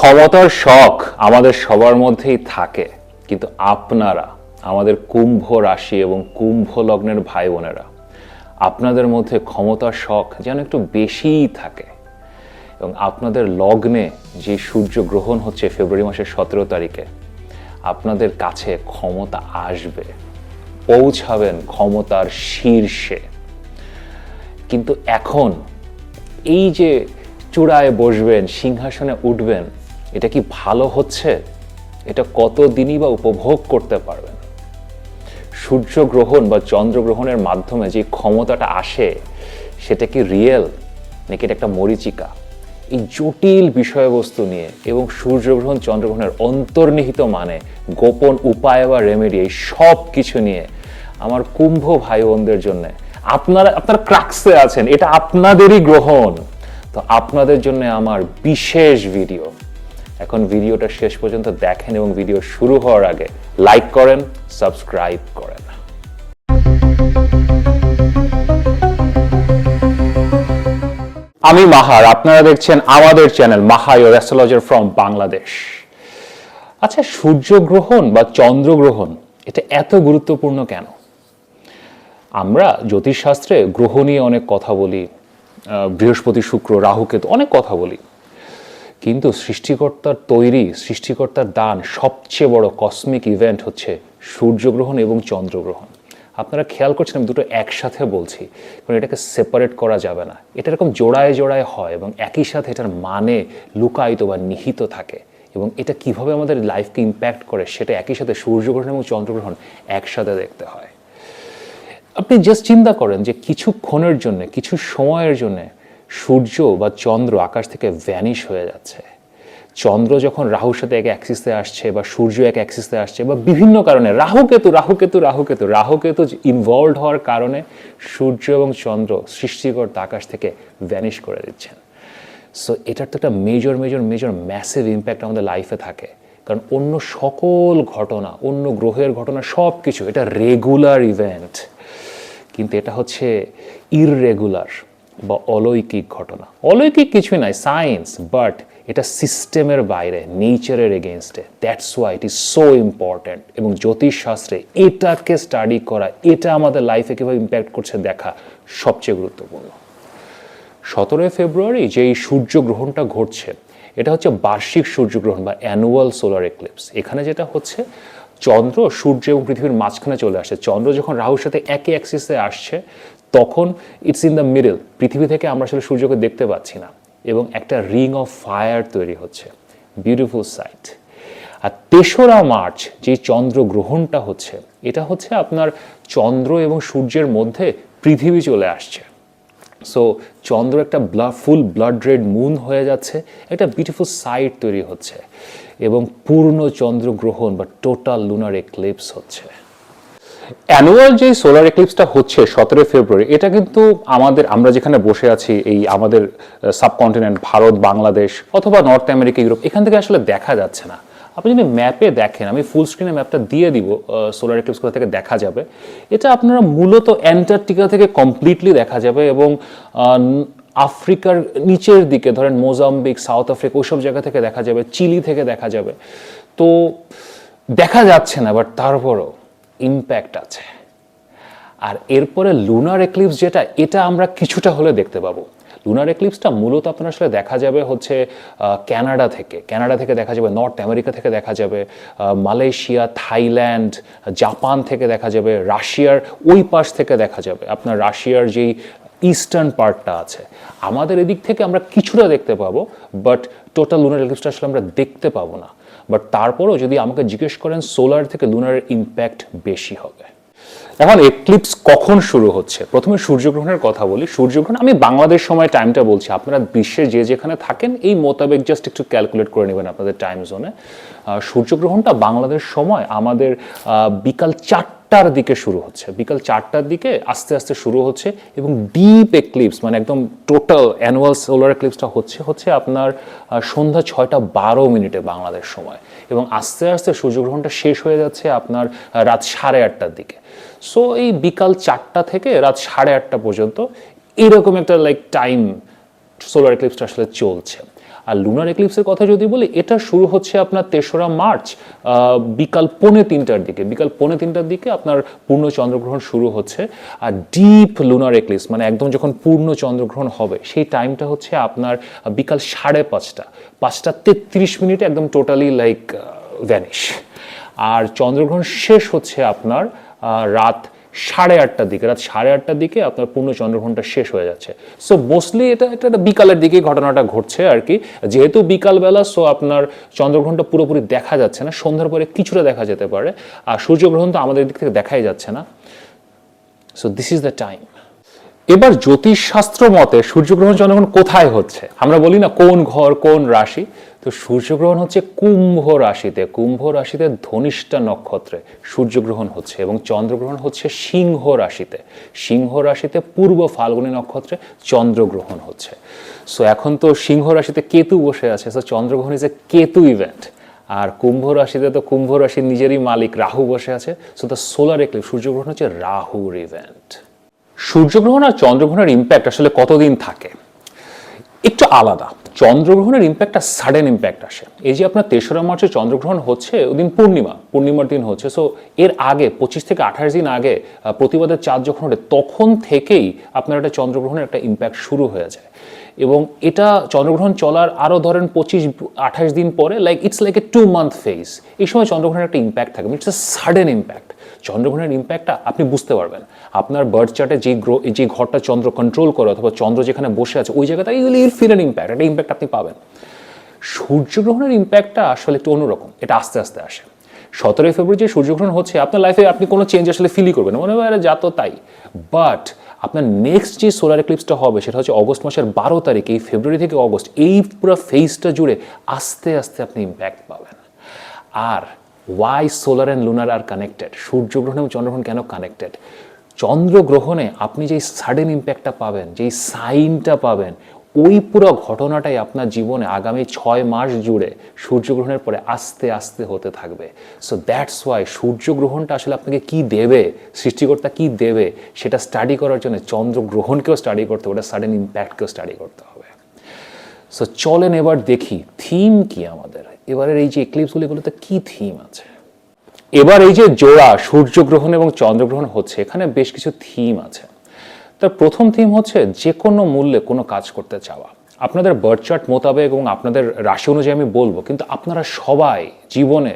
ক্ষমতার শখ আমাদের সবার মধ্যেই থাকে, কিন্তু আপনারা, আমাদের কুম্ভ রাশি এবং কুম্ভ লগ্নের ভাই বোনেরা, আপনাদের মধ্যে ক্ষমতার শখ যেন একটু বেশিই থাকে। এবং আপনাদের লগ্নে যে সূর্য গ্রহণ হচ্ছে ফেব্রুয়ারি মাসের সতেরো তারিখে, আপনাদের কাছে ক্ষমতা আসবে, পৌঁছাবেন ক্ষমতার শীর্ষে। কিন্তু এখন এই যে চূড়ায় বসবেন, সিংহাসনে উঠবেন এটা কি ভালো হচ্ছে? এটা কত দিনই বা উপভোগ করতে পারবেন সূর্যগ্রহণ বা চন্দ্রগ্রহণের মাধ্যমে যে ক্ষমতাটা আসে, সেটা কি রিয়েল নাকি এটা একটা মরিচিকা? এই জটিল বিষয়বস্তু নিয়ে এবং সূর্যগ্রহণ, চন্দ্রগ্রহণের অন্তর্নিহিত মানে গোপন উপায় বা রেমেডি এই সব কিছু নিয়ে আমার কুম্ভ ভাই বোনদের জন্য, আপনারা আপনারা ক্রাক্সে আছেন, এটা আপনাদেরই গ্রহণ। তো আপনাদের জন্য আমার বিশেষ ভিডিও এখন ভিডিওটা শেষ পর্যন্ত দেখেন এবং ভিডিও শুরু হওয়ার আগে লাইক করেন সাবস্ক্রাইব করেন। আমি মাহার, আপনারা দেখছেন আমাদের channel Maha your astrologer from Bangladesh আচ্ছা সূর্যগ্রহণ বা চন্দ্রগ্রহণ এটা এত গুরুত্বপূর্ণ কেন? আমরা জ্যোতিষশাস্ত্রে গ্রহ নিয়ে অনেক কথা বলি বৃহস্পতি, শুক্র রাহুকেতু অনেক কথা বলি। কিন্তু সৃষ্টিকর্তার তৈরি, সৃষ্টিকর্তার দান সবচেয়ে বড় কসমিক ইভেন্ট হচ্ছে সূর্যগ্রহণ এবং চন্দ্রগ্রহণ। আপনারা খেয়াল করছেন, আমি দুটো একসাথে বলছি, কারণ এটাকে সেপারেট করা যাবে না। এটা এরকম জোড়ায় জোড়ায় হয় এবং একই সাথে এটার মানে লুকায়িত বা নিহিত থাকে। এবং এটা কীভাবে আমাদের লাইফকে ইম্প্যাক্ট করে, সেটা একই সাথে সূর্যগ্রহণ এবং চন্দ্রগ্রহণ একসাথে দেখতে হয়। আপনি জাস্ট চিন্তা করেন যে কিছুক্ষণের জন্য, কিছু সময়ের জন্য সূর্য বা চন্দ্র আকাশ থেকে ভ্যানিশ হয়ে যাচ্ছে। চন্দ্র যখন রাহুর সাথে এক অ্যাক্সিসে আসছে বা সূর্য এক অ্যাক্সিসে আসছে বা বিভিন্ন কারণে রাহুকেতু রাহুকেতু রাহুকেতু রাহুকেতু ইনভলভ হওয়ার কারণে সূর্য এবং চন্দ্র সৃষ্টিকর্তা আকাশ থেকে ভ্যানিশ করে দিচ্ছেন। সো এটার তো একটা major major major massive impact আমাদের লাইফে থাকে। কারণ অন্য সকল ঘটনা, অন্য গ্রহের ঘটনা সব কিছু এটা রেগুলার ইভেন্ট কিন্তু এটা হচ্ছে ইররেগুলার বা অলৌকিক ঘটনা। অলৌকিক কিছুই নাই সায়েন্স বাট এটা সিস্টেমের বাইরে নেচারের এগেনস্টে that's why it is so important এবং জ্যোতিষশাস্ত্রে এটাকে স্টাডি করা, এটা আমাদের লাইফে কীভাবে ইম্প্যাক্ট করছে দেখা সবচেয়ে গুরুত্বপূর্ণ। সতেরোই ফেব্রুয়ারি যে এই সূর্যগ্রহণটা ঘটছে, এটা হচ্ছে বার্ষিক সূর্যগ্রহণ বা অ্যানুয়াল সোলার এক্লিপস এখানে যেটা হচ্ছে, চন্দ্র সূর্য এবং পৃথিবীর মাঝখানে চলে আসে চন্দ্র যখন রাহুর সাথে একই অ্যাক্সিসে আসছে তখন ইটস ইন দ্য মিডল পৃথিবী থেকে আমরা আসলে সূর্যকে দেখতে পাচ্ছি না। এবং একটা রিং অফ ফায়ার তৈরি হচ্ছে বিউটিফুল সাইট আর তেসরা মার্চ যে চন্দ্রগ্রহণটা হচ্ছে, এটা হচ্ছে আপনার চন্দ্র এবং সূর্যের মধ্যে পৃথিবী চলে আসছে। সো চন্দ্র একটা blood full blood red moon হয়ে যাচ্ছে, একটা বিউটিফুল সাইট তৈরি হচ্ছে। এবং পূর্ণ চন্দ্রগ্রহণ বা টোটাল লুনার এক্লিপস হচ্ছে। অ্যানুয়াল যে সোলার এক্লিপসটা হচ্ছে সতেরোই ফেব্রুয়ারি, এটা কিন্তু আমাদের, আমরা যেখানে বসে আছি এই আমাদের সাবকন্টিনেন্ট ভারত, বাংলাদেশ অথবা নর্থ আমেরিকা ইউরোপ এখান থেকে আসলে দেখা যাচ্ছে না। আপনি যদি ম্যাপে দেখেন, আমি ফুল স্ক্রিনে ম্যাপটা দিয়ে দিব সোলার এক্লিপস কোথা থেকে দেখা যাবে। এটা আপনারা মূলত অ্যান্টার্কটিকা থেকে কমপ্লিটলি দেখা যাবে এবং আফ্রিকার নিচের দিকে, ধরেন মোজাম্বিক, সাউথ আফ্রিকা, ওইসব জায়গা থেকে দেখা যাবে, চিলি থেকে দেখা যাবে। তো দেখা যাচ্ছে না বাট তারপরও ইম্প্যাক্ট আছে। আর এরপরে লুনার এক্লিপস যেটা, এটা আমরা কিছুটা হলে দেখতে পাবো। লুনার এক্লিপসটা মূলত আপনার আসলে দেখা যাবে হচ্ছে কানাডা থেকে। কানাডা থেকে দেখা যাবে নর্থ আমেরিকা থেকে দেখা যাবে মালয়েশিয়া থাইল্যান্ড জাপান থেকে দেখা যাবে রাশিয়ার ওই পাশ থেকে দেখা যাবে। আপনার রাশিয়ার যেই ইস্টার্ন পার্টটা আছে। আমাদের এদিক থেকে আমরা কিছুটা দেখতে পাবো বাট টোটাল লুনার এক্লিপসটা আসলে আমরা দেখতে পাবো না। বাট তারপরও যদি আমাকে জিজ্ঞেস করেন সোলার থেকে লুনারের ইম্প্যাক্ট বেশি হবে। এখন এক্লিপস কখন শুরু হচ্ছে? প্রথমে সূর্যগ্রহণের কথা বলি। সূর্যগ্রহণ, আমি বাংলাদেশ সময় টাইমটা বলছি। আপনারা বিশ্বে যে যেখানে থাকেন, এই মোতাবেক জাস্ট একটু ক্যালকুলেট করে নেবেন আপনাদের টাইম জোনে সূর্যগ্রহণটা বাংলাদেশ সময় আমাদের বিকাল বিকাল চারটার দিকে শুরু হচ্ছে। বিকাল চারটার দিকে আস্তে আস্তে শুরু হচ্ছে এবং ডিপ এক্লিপস মানে একদম টোটাল অ্যানুয়াল সোলার এক্লিপসটা হচ্ছে হচ্ছে আপনার সন্ধ্যা ছয়টা বারো মিনিটে বাংলাদেশ সময়। এবং আস্তে আস্তে সূর্যগ্রহণটা শেষ হয়ে যাচ্ছে আপনার রাত সাড়ে আটটার দিকে। সো এই বিকাল চারটা থেকে রাত সাড়ে আটটা পর্যন্ত এরকম একটা লাইক টাইম সোলার এক্লিপসটা আসলে চলছে। আর লুনার এক্লিপসের কথা যদি বলি, এটা শুরু হচ্ছে আপনার তেসরা মার্চ বিকাল পৌনে তিনটার দিকে। বিকাল পৌনে তিনটার দিকে আপনার পূর্ণ চন্দ্রগ্রহণ শুরু হচ্ছে। আর ডিপ লুনার এক্লিপস মানে একদম যখন পূর্ণ চন্দ্রগ্রহণ হবে, সেই টাইমটা হচ্ছে আপনার বিকাল সাড়ে পাঁচটা। পাঁচটা তেত্রিশ মিনিটে একদম টোটালি লাইক ভ্যানিশ আর চন্দ্রগ্রহণ শেষ হচ্ছে আপনার রাত সাড়ে আটটার দিকে, রাত সাড়ে আটটার দিকে আপনার পূর্ণ চন্দ্রগ্রহণটা শেষ হয়ে যাচ্ছে। সো মোস্টলি এটা এটা একটা বিকালের দিকেই ঘটনাটা ঘটছে আর কি। যেহেতু বিকালবেলা সো আপনার চন্দ্রগ্রহণটা পুরোপুরি দেখা যাচ্ছে না, সন্ধ্যার পরে কিছুটা দেখা যেতে পারে। আর সূর্যগ্রহণ তো আমাদের দিক থেকে দেখাই যাচ্ছে না। So this is the time এবার জ্যোতিষশাস্ত্র মতে সূর্যগ্রহণ চন্দ্রগ্রহণ কোথায় হচ্ছে? আমরা বলি না কোন ঘর, কোন রাশি। তো সূর্যগ্রহণ হচ্ছে কুম্ভ রাশিতে। কুম্ভ রাশিতে ধনিষ্ঠা নক্ষত্রে সূর্যগ্রহণ হচ্ছে এবং চন্দ্রগ্রহণ হচ্ছে সিংহ রাশিতে। সিংহ রাশিতে পূর্ব ফাল্গুনী নক্ষত্রে চন্দ্রগ্রহণ হচ্ছে। সো এখন তো সিংহ রাশিতে কেতু বসে আছে। সো চন্দ্রগ্রহণ ইজ এ কেতু ইভেন্ট আর কুম্ভ রাশিতে তো কুম্ভ রাশির নিজেরই মালিক রাহু বসে আছে। সো দ্য সোলার এক্লিপ সূর্যগ্রহণ হচ্ছে রাহুর ইভেন্ট সূর্যগ্রহণ আর চন্দ্রগ্রহণের ইম্প্যাক্ট আসলে কতদিন থাকে? একটু আলাদা। চন্দ্রগ্রহণের ইম্প্যাক্টটা সাডেন ইম্প্যাক্ট আসে। এই যে আপনার তেসরা মার্চে চন্দ্রগ্রহণ হচ্ছে, ওদিন পূর্ণিমা, পূর্ণিমার দিন হচ্ছে। সো এর আগে, পঁচিশ থেকে আঠাশ দিন আগে প্রতিবাদের চাঁদ যখন ওঠে, তখন থেকেই আপনার একটা চন্দ্রগ্রহণের একটা ইম্প্যাক্ট শুরু হয়ে যায়। এবং এটা চন্দ্রগ্রহণ চলার আরও ধরেন পঁচিশ, আঠাশ দিন পরে like it's like a two month phase এই সময় চন্দ্রগ্রহণের একটা ইম্প্যাক্ট থাকে ইটস এ সাডেন ইম্প্যাক্ট চন্দ্রগ্রহণের ইম্প্যাক্টটা আপনি বুঝতে পারবেন। আপনার বার্থ চার্টে যে গ্রো যে ঘরটা চন্দ্র কন্ট্রোল করে অথবা চন্দ্র যেখানে বসে আছে, ওই জায়গাটা ইউল ফিল অ্যান ইম্প্যাক্ট একটা ইম্প্যাক্ট আপনি পাবেন। সূর্যগ্রহণের ইম্প্যাক্টটা আসলে একটু অন্যরকম, এটা আস্তে আস্তে আসে। সতেরোই ফেব্রুয়ারি যে সূর্যগ্রহণ হচ্ছে, আপনার লাইফে আপনি কোনো চেঞ্জ আসলে ফিলই করবেন মনে হয় যা তো তাই। বাট আপনার নেক্সট যে সোলার এক্লিপসটা হবে, সেটা হচ্ছে অগস্ট মাসের বারো তারিখ, এই ফেব্রুয়ারি থেকে অগস্ট এই পুরো ফেজটা জুড়ে আস্তে আস্তে আপনি ইম্প্যাক্ট পাবেন। আর why solar and lunar are connected সূর্যগ্রহণ এবং চন্দ্রগ্রহণ কেন কানেক্টেড চন্দ্রগ্রহণে আপনি যেই সাডেন ইম্প্যাক্টটা পাবেন, যেই সাইনটা পাবেন, ওই পুরো ঘটনাটাই আপনার জীবনে আগামী ছয় মাস জুড়ে সূর্যগ্রহণের পরে আস্তে আস্তে হতে থাকবে। সো দ্যাটস ওয়াই সূর্যগ্রহণটা আসলে আপনাকে কি দেবে, সৃষ্টিকর্তা কি দেবে, সেটা স্টাডি করার জন্য চন্দ্রগ্রহণকেও স্টাডি করতে হবে, ওটা সাডেন ইম্প্যাক্টকেও স্টাডি করতে হবে। সো চলেন এবার দেখি থিম কি আমাদের? এবারের এই যে এক্লিপসগুলো এগুলোতে কি থিম আছে? এবার এই যে জোড়া, সূর্যগ্রহণ এবং চন্দ্রগ্রহণ হচ্ছে, এখানে বেশ কিছু থিম আছে। তার প্রথম থিম হচ্ছে যে কোনো মূল্যে কোনো কাজ করতে চাওয়া। আপনাদের বার্থ চার্ট মোতাবেক এবং আপনাদের রাশি অনুযায়ী আমি বলব, কিন্তু আপনারা সবাই জীবনে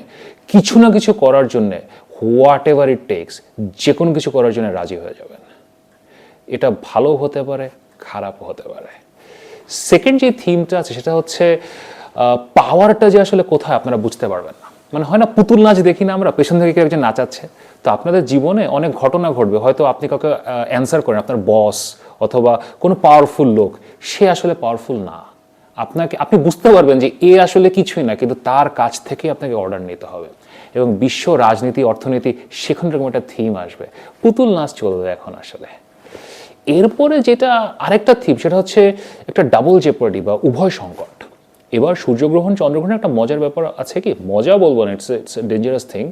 কিছু না কিছু করার জন্যে হোয়াট এভার ইট টেক্স যে কোনো কিছু করার জন্য রাজি হয়ে যাবেন। এটা ভালো হতে পারে খারাপ হতে পারে। সেকেন্ড যে থিমটা আছে, সেটা হচ্ছে পাওয়ারটা যে আসলে কোথায় আপনারা বুঝতে পারবেন না। মানে হয় না পুতুল নাচ দেখি না আমরা, পেছন থেকে কেউ একজন নাচাচ্ছে। তো আপনাদের জীবনে অনেক ঘটনা ঘটবে। হয়তো আপনি কাউকে অ্যান্সার করেন, আপনার বস অথবা কোনো পাওয়ারফুল লোক, সে আসলে পাওয়ারফুল না। আপনাকে, আপনি বুঝতে পারবেন যে এ আসলে কিছুই না, কিন্তু তার কাছ থেকে আপনাকে অর্ডার নিতে হবে। এবং বিশ্ব রাজনীতি, অর্থনীতি, সেখান থেকে একটা থিম আসবে। পুতুল নাচ চলবে এখন আসলে। এরপরে যেটা আরেকটা থিম সেটা হচ্ছে একটা ডাবল জেপার্ডি বা উভয় সংকট। এবার সূর্যগ্রহণ চন্দ্রগ্রহণ একটা মজার ব্যাপার আছে কি? মজা বলব না ইটস ইটস ডেঞ্জারাস থিং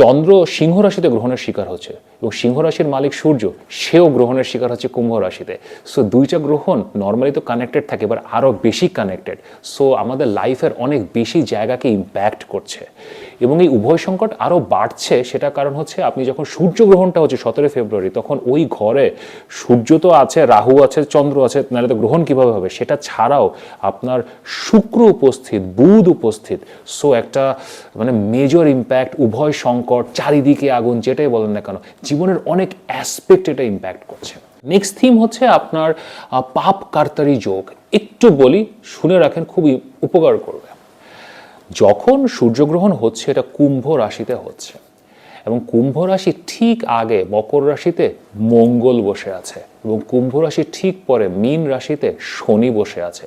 চন্দ্র সিংহ রাশিতে গ্রহণের শিকার হচ্ছে এবং সিংহ রাশির মালিক সূর্য, সেও গ্রহণের শিকার হচ্ছে কুম্ভ রাশিতে। সো দুইটা গ্রহণ নর্মালি তো কানেক্টেড থাকে এবার আরও বেশি কানেক্টেড সো আমাদের লাইফের অনেক বেশি জায়গাকে ইম্প্যাক্ট করছে। এবং এই উভয় সংকট আরও বাড়ছে সেটা কারণ হচ্ছে আপনি যখন সূর্যগ্রহণটা হচ্ছে সতেরোই ফেব্রুয়ারি, তখন ওই ঘরে সূর্য তো আছে, রাহু আছে, চন্দ্র আছে, নাহলে তো গ্রহণ কীভাবে হবে? সেটা ছাড়াও আপনার শুক্র উপস্থিত, বুধ উপস্থিত। সো একটা মানে মেজর ইম্প্যাক্ট উভয় সংকট, চারিদিকে আগুন, যেটাই বলেন না কেন, জীবনের অনেক অ্যাসপেক্ট এটা ইম্প্যাক্ট করছে। নেক্সট থিম হচ্ছে আপনার পাপ কার্তারি যোগ। একটু বলি, শুনে রাখেন, খুবই উপকার করবে। যখন সূর্যগ্রহণ হচ্ছে, এটা কুম্ভ রাশিতে হচ্ছে। এবং কুম্ভ রাশি ঠিক আগে মকর রাশিতে মঙ্গল বসে আছে এবং কুম্ভ রাশির ঠিক পরে মীন রাশিতে শনি বসে আছে।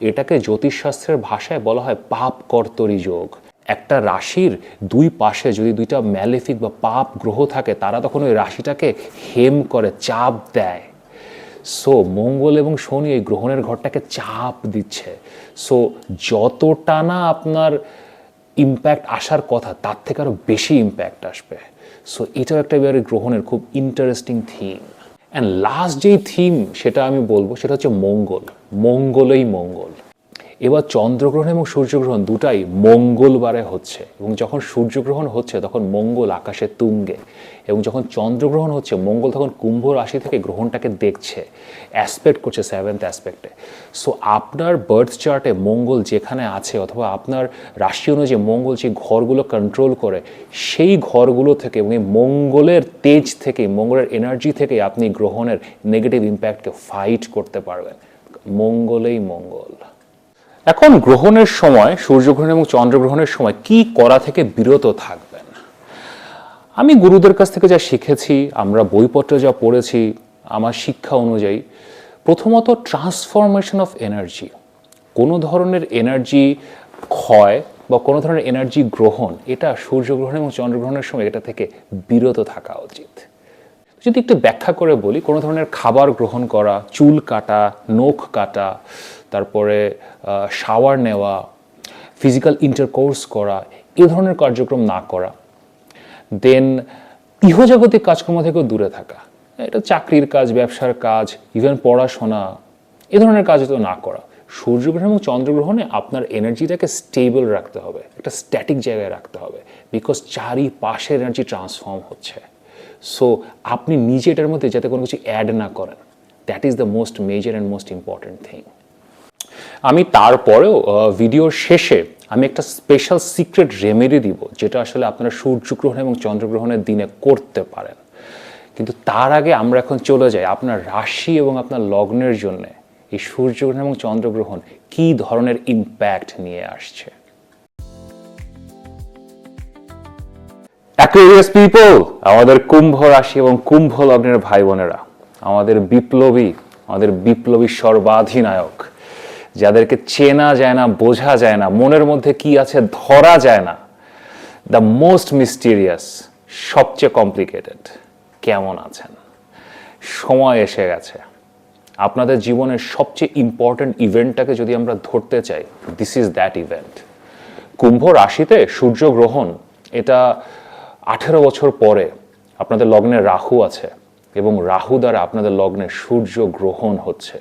এটাকে জ্যোতিষশাস্ত্রের ভাষায় বলা হয় পাপ কর্তরি যোগ। একটা রাশির দুই পাশে যদি দুইটা ম্যালেফিক বা পাপ গ্রহ থাকে, তারা তখন ওই রাশিটাকে হেম করে চাপ দেয়। সো মঙ্গল এবং শনি এই গ্রহণের ঘরটাকে চাপ দিচ্ছে। সো যতটা না আপনার ইম্প্যাক্ট আসার কথা, তার থেকে আরও বেশি ইম্প্যাক্ট আসবে। সো এটাও একটা এবারে গ্রহণের খুব ইন্টারেস্টিং থিম অ্যান্ড লাস্ট যেই থিম সেটা আমি বলব, সেটা হচ্ছে মঙ্গল। মঙ্গলই মঙ্গল। এবার চন্দ্রগ্রহণ এবং সূর্যগ্রহণ দুটাই মঙ্গলবারে হচ্ছে। এবং যখন সূর্যগ্রহণ হচ্ছে, তখন মঙ্গল আকাশে তুঙ্গে। এবং যখন চন্দ্রগ্রহণ হচ্ছে, মঙ্গল তখন কুম্ভ রাশি থেকে গ্রহণটাকে দেখছে অ্যাসপেক্ট করছে সেভেন্থ অ্যাসপেক্টে সো আপনার বার্থ চার্টে মঙ্গল যেখানে আছে, অথবা আপনার রাশি অনুযায়ী মঙ্গল যে ঘরগুলো কন্ট্রোল করে, সেই ঘরগুলো থেকে এবং এই মঙ্গলের তেজ থেকে, মঙ্গলের এনার্জি থেকে আপনি গ্রহণের নেগেটিভ ইম্প্যাক্টকে ফাইট করতে পারবেন। মঙ্গলেই মঙ্গল। এখন গ্রহণের সময়, সূর্যগ্রহণ এবং চন্দ্রগ্রহণের সময় কি করা থেকে বিরত থাকবেন? আমি গুরুদের কাছ থেকে যা শিখেছি, আমরা বইপত্রে যা পড়েছি, আমার শিক্ষা অনুযায়ী, প্রথমত ট্রান্সফরমেশন অফ এনার্জি কোনো ধরনের এনার্জি ক্ষয় বা কোনো ধরনের এনার্জি গ্রহণ, এটা সূর্যগ্রহণ এবং চন্দ্রগ্রহণের সময় এটা থেকে বিরত থাকা উচিত। যদি একটু ব্যাখ্যা করে বলি, কোনো ধরনের খাবার গ্রহণ করা, চুল কাটা, নখ কাটা, তারপরে শাওয়ার নেওয়া ফিজিক্যাল ইন্টারকোর্স করা, এ ধরনের কার্যক্রম না করা দেন ইহজাগতিক কাজকর্ম থেকেও দূরে থাকা, এটা চাকরির কাজ, ব্যবসার কাজ ইভেন পড়াশোনা, এ ধরনের কাজ তো না করা। সূর্যগ্রহণ এবং চন্দ্রগ্রহণে আপনার এনার্জিটাকে স্টেবল রাখতে হবে, একটা স্ট্যাটিক জায়গায় রাখতে হবে বিকজ চারিপাশে এনার্জি ট্রান্সফর্ম হচ্ছে। সো আপনি নিজে এটার মধ্যে যাতে কোনো কিছু অ্যাড না করেন। That is the most major and most important thing আমি তারপরেও ভিডিওর শেষে আমি একটা স্পেশাল সিক্রেট রেমেডি দিব, যেটা আসলে আপনারা সূর্যগ্রহণ এবং চন্দ্রগ্রহণের দিনে করতে পারেন। কিন্তু তার আগে আমরা এখন চলে যাই আপনার রাশি এবং আপনার লগ্নের জন্যে। এই সূর্যগ্রহণ এবং চন্দ্রগ্রহণ কি ধরনের ইম্প্যাক্ট নিয়ে আসছে? অ্যাকুয়ারিয়াস পিপল আমাদের কুম্ভ রাশি এবং কুম্ভ লগ্নের ভাই বোনেরা, আমাদের বিপ্লবী আমাদের বিপ্লবী সর্বাধিনায়ক, যাদেরকে চেনা যায় না, বোঝা যায় না, মনের মধ্যে কি আছে ধরা যায় না দ্য মোস্ট মিস্টিরিয়াস সবচেয়ে কমপ্লিকেটেড কেমন আছেন? সময় এসে গেছে। আপনাদের জীবনের সবচেয়ে ইম্পর্ট্যান্ট ইভেন্টটাকে যদি আমরা ধরতে চাই this is that event Kumbha রাশিতে সূর্যগ্রহণ এটা আঠেরো বছর পরে আপনাদের লগ্নে রাহু আছে এবং রাহু দ্বারা আপনাদের লগ্নে সূর্য গ্রহণ হচ্ছে।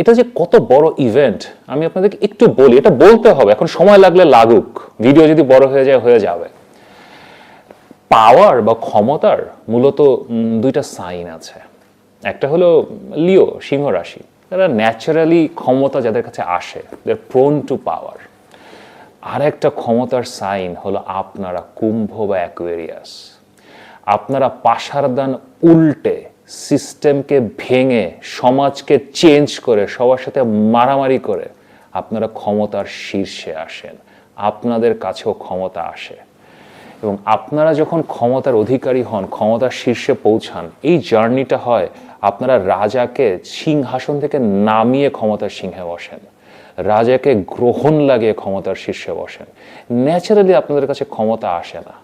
এটা যে কত বড় ইভেন্ট আমি আপনাদেরকে একটু বলি, এটা বলতে হবে, এখন সময় লাগলে লাগুক ভিডিও যদি বড় হয়ে যায়, হয়ে যাবে। পাওয়ার বা ক্ষমতার মূলত দুইটা সাইন আছে। একটা হলো লিও সিংহ রাশি। তারা ন্যাচারালি ক্ষমতা যাদের কাছে আসে দেয়ার প্রোন টু পাওয়ার আর একটা ক্ষমতার সাইন হলো আপনারা কুম্ভ বা অ্যাকুয়েরিয়াস। আপনারা পাশারদান উল্টে সিস্টেমকে ভেঙে, সমাজকে চেঞ্জ করে, সবার সাথে মারামারি করে আপনারা ক্ষমতার শীর্ষে আসেন। আপনাদের কাছেও ক্ষমতা আসে। এবং আপনারা যখন ক্ষমতার অধিকারী হন, ক্ষমতার শীর্ষে পৌঁছান, এই জার্নিটা হয় আপনারা রাজাকে সিংহাসন থেকে নামিয়ে ক্ষমতার সিংহে বসেন। রাজাকে গ্রহণ লাগিয়ে ক্ষমতার শীর্ষে বসেন। ন্যাচারালি আপনাদের কাছে ক্ষমতা আসে না।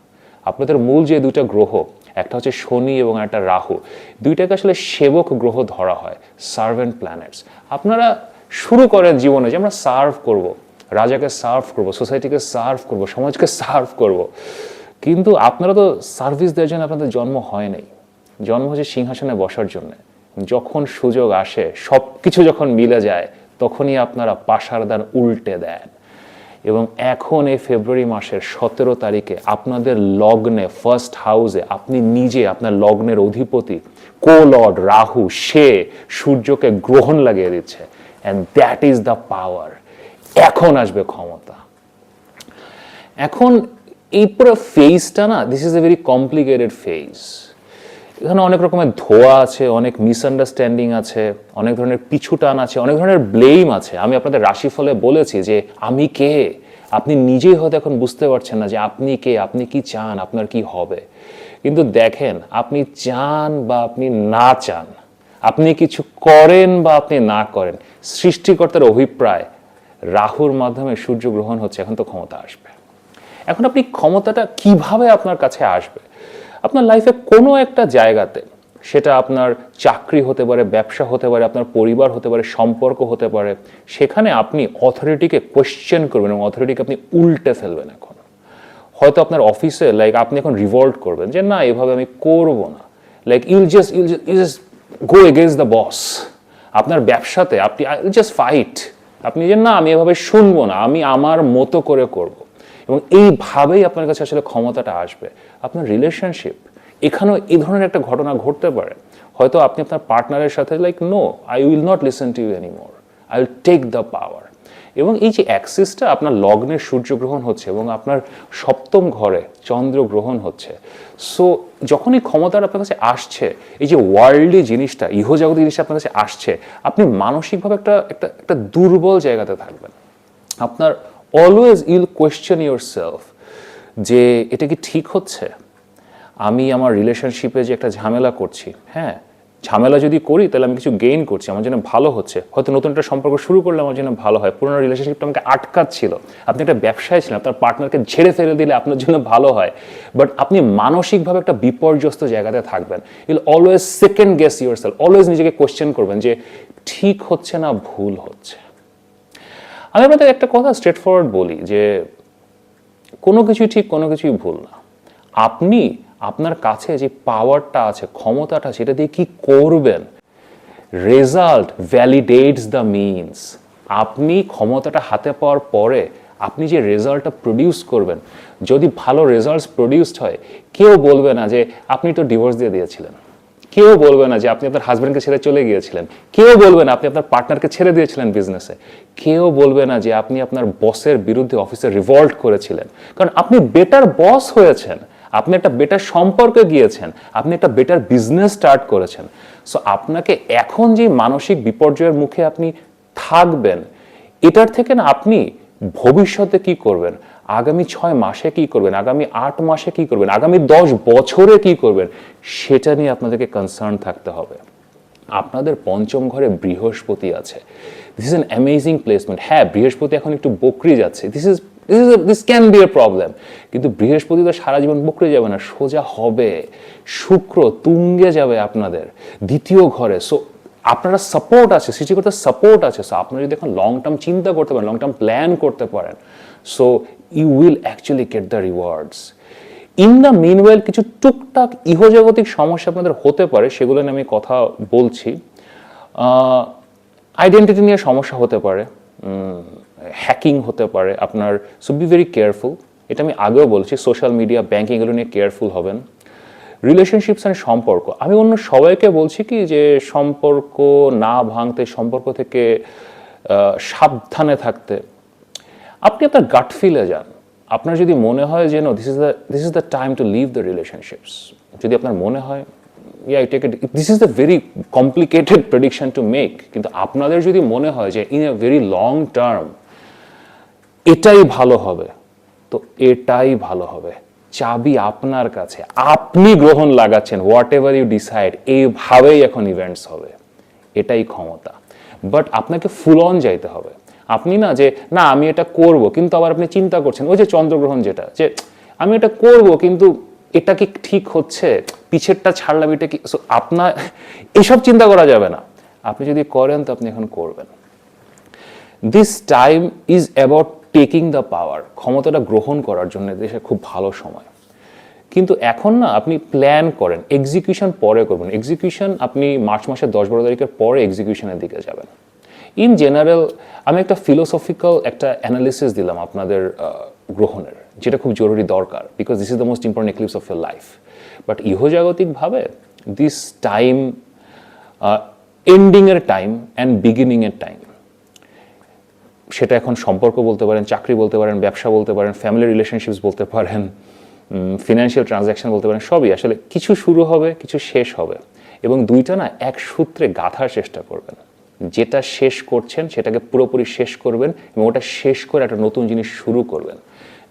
আপনাদের মূল যে দুইটা গ্রহ, একটা হচ্ছে শনি এবং একটা রাহু, দুইটাকে আসলে সেবক গ্রহ ধরা হয় সার্ভেন্ট প্ল্যানেটস আপনারা শুরু করেন জীবনে যে আমরা সার্ভ করব, রাজাকে সার্ভ করব সোসাইটিকে সার্ভ করব, সমাজকে সার্ভ করব। কিন্তু আপনারা তো সার্ভিস দেওয়ার জন্য আপনাদের জন্ম হয় নাই। জন্ম হচ্ছে সিংহাসনে বসার জন্য। যখন সুযোগ আসে সব কিছু যখন মিলে যায় তখনই আপনারা পাশার দান উল্টে দেন। এবং এখন এই ফেব্রুয়ারি মাসের সতেরো তারিখে আপনাদের লগ্নে ফার্স্ট হাউসে আপনি নিজে আপনার লগ্নের অধিপতি কোলড রাহু, সে সূর্যকে গ্রহণ লাগিয়ে দিচ্ছে। And that is the power এখন আসবে ক্ষমতা। এখন এই পুরো ফেজটা না this is a very complicated phase এখানে অনেক রকমের ধোয়া আছে, অনেক মিসআন্ডারস্ট্যান্ডিং আছে, অনেক ধরনের পিছু টান আছে, অনেক ধরনের ব্লেম আছে। আমি আপনাদের রাশিফলে বলেছি যে, আমি কে? আপনি নিজেই হয়তো এখন বুঝতে পারছেন না যে আপনি কে, আপনি কি চান, আপনার কি হবে? কিন্তু দেখেন, আপনি চান বা আপনি না চান, আপনি কিছু করেন বা আপনি না করেন, সৃষ্টিকর্তার অভিপ্রায় রাহুর মাধ্যমে সূর্য গ্রহণ হচ্ছে, এখন তো ক্ষমতা আসবে। এখন আপনি ক্ষমতাটা কীভাবে আপনার কাছে আসবে? আপনার লাইফে কোনো একটা জায়গাতে সেটা আপনার চাকরি হতে পারে, ব্যবসা হতে পারে, আপনার পরিবার হতে পারে, সম্পর্ক হতে পারে, সেখানে আপনি অথরিটিকে কোয়েশ্চেন করবেন এবং অথরিটিকে আপনি উল্টে ফেলবেন এখন। হয়তো আপনার অফিসে লাইক আপনি এখন রিভল্ট করবেন যে, না, এভাবে আমি করব না। Like you'll just you'll you just go against the boss আপনার ব্যবসাতে আপনি জাস্ট ফাইট আপনি যে, না, আমি এভাবে শুনব না, আমি আমার মতো করে করব। এবং এইভাবেই আপনার কাছে আসলে ক্ষমতাটা আসবে। আপনার রিলেশনশিপ এখানেও এই ধরনের একটা ঘটনা ঘটতে পারে। হয়তো আপনি আপনার পার্টনারের সাথে like no I will not listen to you anymore I will take the power এবং এই যে অ্যাক্সিসটা আপনার লগ্নের সূর্যগ্রহণ হচ্ছে এবং আপনার সপ্তম ঘরে চন্দ্রগ্রহণ হচ্ছে। সো যখন এই ক্ষমতাটা আপনার কাছে আসছে, এই যে ওয়ার্ল্ডলি জিনিসটা, ইহজাগতিক জিনিসটা আপনার কাছে আসছে, আপনি মানসিকভাবে একটা একটা একটা দুর্বল জায়গাতে থাকবেন। আপনার always you'll question yourself যে এটা কি ঠিক হচ্ছে? আমি আমার রিলেশনশিপে যে একটা ঝামেলা করছি হ্যাঁ? ঝামেলা যদি করি, তাহলে আমি কিছু গেইন করছি, আমার জন্য ভালো হচ্ছে। হয়তো নতুন একটা সম্পর্ক শুরু করলে আমার জন্য ভালো হয়। পুরোনো রিলেশনশিপটা আমাকে আটকাচ্ছিল। আপনি একটা ব্যবসায় ছিলেন, আপনার পার্টনারকে ঝেড়ে ফেলে দিলে আপনার জন্য ভালো হয়। বাট আপনি মানসিকভাবে একটা বিপর্যস্ত জায়গাতে থাকবেন। I'll always second guess yourself always নিজেকে কোয়েশ্চেন করবেন যে, ঠিক হচ্ছে না, ভুল হচ্ছে? আমি আপনাদের একটা কথা স্ট্রেট ফরওয়ার্ড বলি যে কোনো কিছুই ঠিক, কোনো কিছুই ভুল না। আপনি আপনার কাছে যে পাওয়ারটা আছে, ক্ষমতাটা, সেটা দিয়ে কি করবেন? রেজাল্ট ভ্যালিডেটস দ্য মিনস আপনি ক্ষমতাটা হাতে পাওয়ার পরে আপনি যে রেজাল্টটা প্রডিউস করবেন, যদি ভালো রেজাল্টস প্রডিউসড হয়, কেউ বলবে না যে আপনি তো ডিভোর্স দিয়ে দিয়েছিলেন। কেউ বলবে না যে আপনি আপনার হাজব্যান্ডকে ছেড়ে চলে গিয়েছিলেন। কেউ বলবে না আপনি আপনার পার্টনারকে ছেড়ে দিয়েছিলেন বিজনেসে কেউ বলবে না যে আপনি আপনার বসের বিরুদ্ধে অফিসে রিভল্ট করেছিলেন। কারণ আপনি বেটার বস হয়েছেন। আপনি একটা বেটার সম্পর্কে গিয়েছেন। আপনি একটা বেটার বিজনেস স্টার্ট করেছেন। সো আপনাকে এখন যে মানসিক বিপর্যয়ের মুখে আপনি থাকবেন, এটার থেকে না আপনি ভবিষ্যতে কি করবেন? আগামী ছয় মাসে কি করবেন? আগামী আট মাসে কি করবেন? আগামী দশ বছরে কি করবেন? সেটা নিয়ে আপনাদেরকে কনসার্ন থাকতে হবে। আপনাদের পঞ্চম ঘরে বৃহস্পতি আছে। This is an amazing placement হ্যাঁ বৃহস্পতি এখন একটু বকরি যাচ্ছে। This is this is this can be a problem কিন্তু বৃহস্পতি তো সারা জীবন বকরে যাবে না, সোজা হবে। শুক্র তুঙ্গে যাবে আপনাদের দ্বিতীয় ঘরে। সো আপনারা সাপোর্ট আছে, সৃষ্টিকর্তার সাপোর্ট আছে। সো আপনারা যদি এখন লং টার্ম চিন্তা করতে পারেন লং টার্ম প্ল্যান করতে পারেন so you will actually get the rewards in the meanwhile কিছু টুকটাক ইহজাগতিক সমস্যা আপনাদের হতে পারে, সেগুলো নিয়ে আমি কথা বলছি। আইডেন্টিটি নিয়ে সমস্যা হতে পারে হ্যাকিং হতে পারে, আপনার সো বি ভেরি কেয়ারফুল এটা আমি আগেও বলছি সোশ্যাল মিডিয়া ব্যাঙ্কিং এগুলো নিয়ে কেয়ারফুল হবেন। রিলেশনশিপস অ্যান্ড সম্পর্ক। আমি অন্য সবাইকে বলছি কি যে, সম্পর্ক না ভাঙতে, সম্পর্ক থেকে সাবধানে থাকতে। আপনি আপনার গাট ফিলে যান। আপনার যদি মনে হয় যে no this is the this is the time to leave the relationships যদি আপনার মনে হয় yeah it this is the very complicated prediction to make কিন্তু আপনাদের যদি মনে হয় যে in a very long term এটাই ভালো হবে, তো এটাই ভালো হবে। চাবি আপনার কাছে, আপনি গ্রহণ লাগাচ্ছেন হোয়াট এভার ইউ ডিসাইড এইভাবেই এখন ইভেন্টস হবে। এটাই ক্ষমতা। বাট আপনাকে ফুল অন যাইতে হবে। আপনি না যে, না, আমি এটা করব। কিন্তু আবার আপনি চিন্তা করছেন, ওই যে চন্দ্রগ্রহণ যেটা, যে, আমি এটা করব, কিন্তু এটা কি ঠিক হচ্ছে? পিছেরটা ছাড়লাম এটা কি আপনার এসব চিন্তা করা যাবে না। আপনি যদি করেন, তো আপনি এখন করবেন। This time is about taking the power ক্ষমতাটা গ্রহণ করার জন্য দেশে খুব ভালো সময়। কিন্তু এখন না, আপনি প্ল্যান করেন এক্সিকিউশন পরে করবেন। এক্সিকিউশন আপনি মার্চ মাসের দশ বারো তারিখের পরে এক্সিকিউশনের দিকে যাবেন। ইন জেনারেল আমি একটা ফিলোসফিক্যাল একটা অ্যানালিসিস দিলাম আপনাদের গ্রহণের, যেটা খুব জরুরি দরকার because this is the most important eclipse of your life but ইহজাগতিকভাবে this time এন্ডিংয়ের টাইম অ্যান্ড বিগিনিংয়ের টাইম সেটা এখন সম্পর্ক বলতে পারেন, চাকরি বলতে পারেন, ব্যবসা বলতে পারেন ফ্যামিলি রিলেশনশিপস বলতে পারেন ফিনান্সিয়াল ট্রানজ্যাকশন বলতে পারেন, সবই আসলে কিছু শুরু হবে, কিছু শেষ হবে, এবং দুইটা না এক সূত্রে গাঁথার চেষ্টা করবেন। যেটা শেষ করছেন সেটাকে পুরোপুরি শেষ করবেন এবং ওটা শেষ করে একটা নতুন জিনিস শুরু করবেন।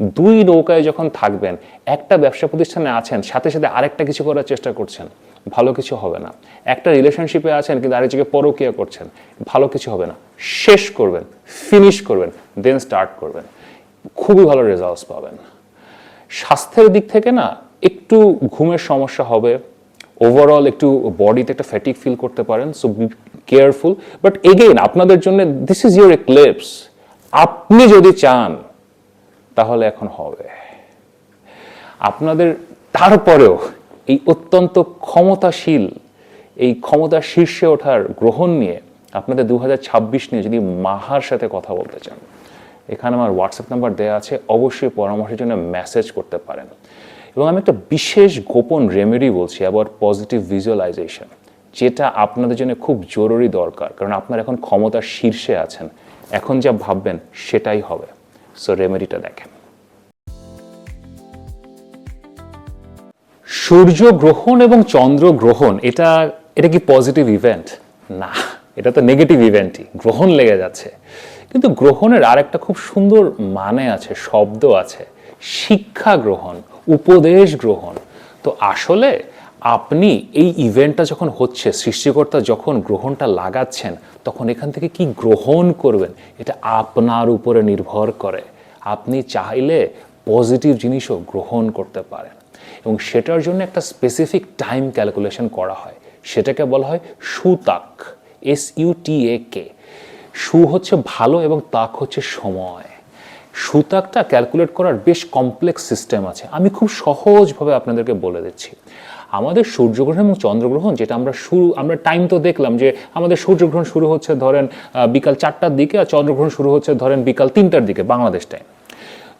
দুই নৌকায় যখন থাকবেন, একটা ব্যবসা প্রতিষ্ঠানে আছেন, সাথে সাথে আরেকটা কিছু করার চেষ্টা করছেন, ভালো কিছু হবে না। একটা রিলেশনশিপে আছেন কিন্তু আরেক জায়গায় পরকিয়া করছেন, ভালো কিছু হবে না। শেষ করবেন ফিনিশ করবেন দেন স্টার্ট করবেন। খুবই ভালো রেজাল্টস পাবেন। স্বাস্থ্যের দিক থেকে না, একটু ঘুমের সমস্যা হবে। ওভারঅল একটু বডিতে একটা ফ্যাটিক ফিল করতে পারেন। সো কেয়ারফুল বাট এগেইন আপনাদের জন্য দিস ইজ ইউর এক্লেপস আপনি যদি চান, তাহলে এখন হবে। আপনাদের, তারপরেও এই অত্যন্ত ক্ষমতাশীল, এই ক্ষমতার শীর্ষে ওঠার গ্রহণ নিয়ে আপনাদের দু হাজার ছাব্বিশ নিয়ে যদি মাহার সাথে কথা বলতে চান, এখানে আমার হোয়াটসঅ্যাপ নাম্বার দেওয়া আছে, অবশ্যই পরামর্শের জন্য মেসেজ করতে পারেন। এবং আমি একটা বিশেষ গোপন রেমেডি বলছি অ্যাবাউট পজিটিভ ভিজুয়ালাইজেশন যেটা আপনাদের জন্য খুব জরুরি দরকার, কারণ আপনারা এখন ক্ষমতার শীর্ষে আছেন। এখন যা ভাববেন সেটাই হবে। সো রেমেডিটা দেখেন। সূর্য গ্রহণ এবং চন্দ্র গ্রহণ, এটা এটা কি পজিটিভ ইভেন্ট না, এটা তো নেগেটিভ ইভেন্টই গ্রহণ লেগে যাচ্ছে। কিন্তু গ্রহণের আর একটা খুব সুন্দর মানে আছে, শব্দ আছে। শিক্ষা গ্রহণ, উপদেশ গ্রহণ। তো আসলে আপনি এই ইভেন্টটা যখন হচ্ছে, সৃষ্টিকর্তা যখন গ্রহণটা লাগাচ্ছেন, তখন এখান থেকে কি গ্রহণ করবেন? এটা আপনার উপরে নির্ভর করে। আপনি চাইলে পজিটিভ জিনিসও গ্রহণ করতে পারেন। এবং সেটার জন্য একটা স্পেসিফিক টাইম ক্যালকুলেশন করা হয়। সেটাকে বলা হয় সুতাক এস ইউ টি এ কে সু হচ্ছে ভালো এবং তাক হচ্ছে সময়। সুতাকটা ক্যালকুলেট করার বেশ কমপ্লেক্স সিস্টেম আছে। আমি খুব সহজভাবে আপনাদেরকে বলে দিচ্ছি। আমাদের সূর্যগ্রহণ এবং চন্দ্রগ্রহণ, যেটা আমরা শুরু, আমরা টাইম তো দেখলাম যে আমাদের সূর্যগ্রহণ শুরু হচ্ছে ধরেন বিকাল চারটার দিকে আর চন্দ্রগ্রহণ শুরু হচ্ছে ধরেন বিকাল তিনটার দিকে বাংলাদেশ টাইম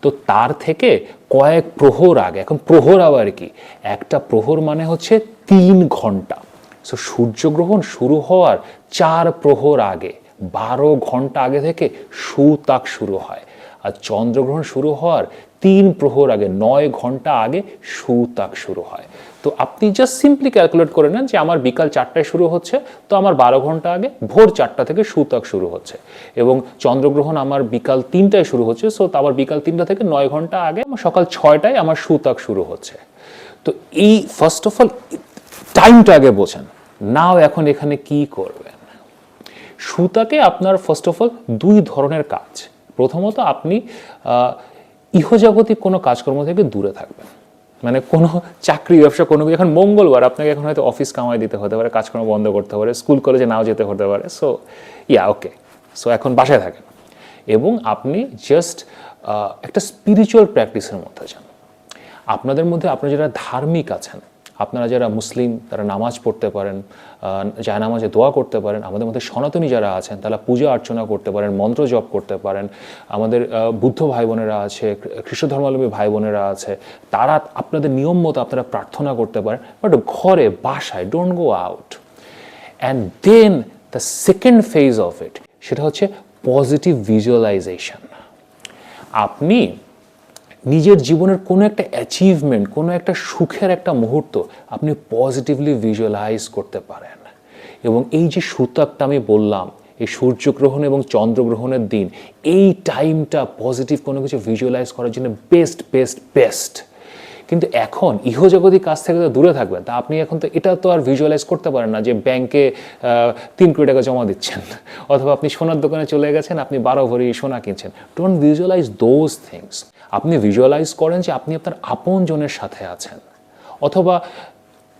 তো তার থেকে কয়েক প্রহর আগে, এখন প্রহর আবার কি? একটা প্রহর মানে হচ্ছে তিন ঘণ্টা। সো সূর্যগ্রহণ শুরু হওয়ার চার প্রহর আগে, বারো ঘণ্টা আগে থেকে সুতাক শুরু হয়। আর চন্দ্রগ্রহণ শুরু হওয়ার তিন প্রহর আগে, নয় ঘণ্টা আগে সুতাক শুরু হয়। তো আপনি জাস্ট সিম্পলি ক্যালকুলেট করে নেন যে আমার বিকাল চারটায় শুরু হচ্ছে, তো আমার বারো ঘণ্টা আগে ভোর চারটা থেকে সুতাক শুরু হচ্ছে। এবং চন্দ্রগ্রহণ আমার বিকাল তিনটায় শুরু হচ্ছে সো আবার বিকাল তিনটা থেকে নয় ঘণ্টা আগে আমার সকাল ছয়টায় আমার সুতাক শুরু হচ্ছে। তো এই ফার্স্ট অফ অল টাইমটা আগে বোঝেন। নাও এখন এখানে কি করবেন? সুতাকে আপনার ফার্স্ট অফ অল দুই ধরনের কাজ। প্রথমত আপনি ইহজাগতিক কোনো কাজকর্ম থেকে দূরে থাকবেন। মানে কোনো চাকরি ব্যবসা কোনো এখন মঙ্গলবার আপনাকে এখন হয়তো অফিস কামাই দিতে হতে পারে, কাজকর্ম বন্ধ করতে পারে, স্কুল কলেজে নাও যেতে হতে পারে। সো ইয়া ওকে সো এখন বাসায় থাকেন। এবং আপনি জাস্ট একটা স্পিরিচুয়াল প্র্যাকটিসের মধ্যে যান। আপনাদের মধ্যে আপনারা যারা ধার্মিক আছেন আপনারা যারা মুসলিম, তারা নামাজ পড়তে পারেন নামাজে দোয়া করতে পারেন, আমাদের মধ্যে সনাতনী যারা আছেন, তারা পূজা অর্চনা করতে পারেন, মন্ত্র জপ করতে পারেন, আমাদের বুদ্ধ ভাই বোনেরা আছে খ্রিস্ট ধর্মাবলম্বী ভাই বোনেরা আছে, তারা আপনাদের নিয়ম মতো আপনারা প্রার্থনা করতে পারেন, বাট ঘরে, বাসায় don't go out and then the second phase of it সেটা হচ্ছে পজিটিভ ভিজুয়ালাইজেশন আপনি নিজের জীবনের কোনো একটা অ্যাচিভমেন্ট কোনো একটা সুখের একটা মুহূর্ত আপনি পজিটিভলি ভিজুয়ালাইজ করতে পারেন। এবং এই যে সুতাকটা আমি বললাম, এই সূর্যগ্রহণ এবং চন্দ্রগ্রহণের দিন, এই টাইমটা পজিটিভ কোনো কিছু ভিজুয়ালাইজ করার জন্য বেস্ট বেস্ট বেস্ট কিন্তু এখন ইহজগতিক কাজ থেকে তো দূরে থাকবেন। তা আপনি এখন তো এটা তো আর ভিজুয়ালাইজ করতে পারেন না যে ব্যাংকে তিন কোটি টাকা জমা দিচ্ছেন। অথবা আপনি সোনার দোকানে চলে গেছেন, আপনি বারো ভরি সোনা কিনছেন। ডোন্ট ভিজুয়ালাইজ দোজ থিংস আপনি ভিজুয়ালাইজ করেন যে আপনি আপনার আপনজনের সাথে আছেন। অথবা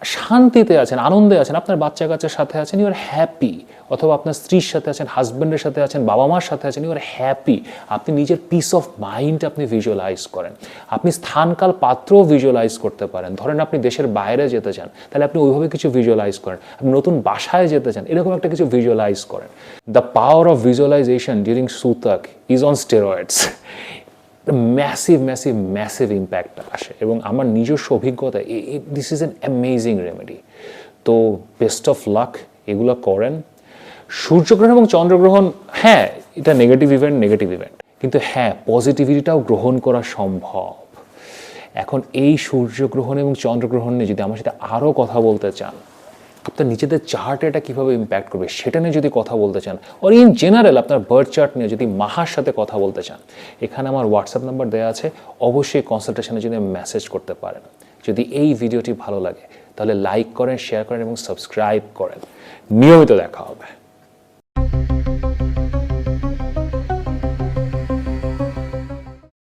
শান্তিতে আছেন, আনন্দে আছেন, আপনার বাচ্চা কাচ্চার সাথে আছেন ইউ আর হ্যাপি অথবা আপনার স্ত্রীর সাথে আছেন হাজব্যান্ডের সাথে আছেন বাবা মার সাথে আছেন ইউ আর হ্যাপি আপনি নিজের পিস অফ মাইন্ড আপনি ভিজুয়ালাইজ করেন। আপনি স্থানকাল পাত্রও ভিজুয়ালাইজ করতে পারেন। ধরেন আপনি দেশের বাইরে যেতে চান, তাহলে আপনি ওইভাবে কিছু ভিজুয়ালাইজ করেন। আপনি নতুন বাসায় যেতে চান, এরকম একটা কিছু ভিজুয়ালাইজ করেন। The power of visualization during sutak is on steroids massive massive massive impact আসে এবং আমার নিজস্ব অভিজ্ঞতা this is an amazing remedy তো বেস্ট অফ লাক এগুলো করেন। সূর্যগ্রহণ এবং চন্দ্রগ্রহণ হ্যাঁ এটা নেগেটিভ ইভেন্ট নেগেটিভ ইভেন্ট কিন্তু হ্যাঁ পজিটিভিটিটাও গ্রহণ করা সম্ভব। এখন এই সূর্যগ্রহণ এবং চন্দ্রগ্রহণ নিয়ে যদি আমার সাথে আরও কথা বলতে চান আপনার নিজেদের চার্টে এটা কীভাবে ইম্প্যাক্ট করবে সেটা নিয়ে যদি কথা বলতে চান ওর ইন জেনারেল আপনার বার্থ চার্ট নিয়ে যদি মাহার সাথে কথা বলতে চান, এখানে আমার হোয়াটসঅ্যাপ নাম্বার দেওয়া আছে, অবশ্যই কনসালটেশনের জন্য মেসেজ করতে পারেন। যদি এই ভিডিওটি ভালো লাগে, তাহলে লাইক করেন শেয়ার করেন এবং সাবস্ক্রাইব করেন। নিয়মিত দেখা হবে।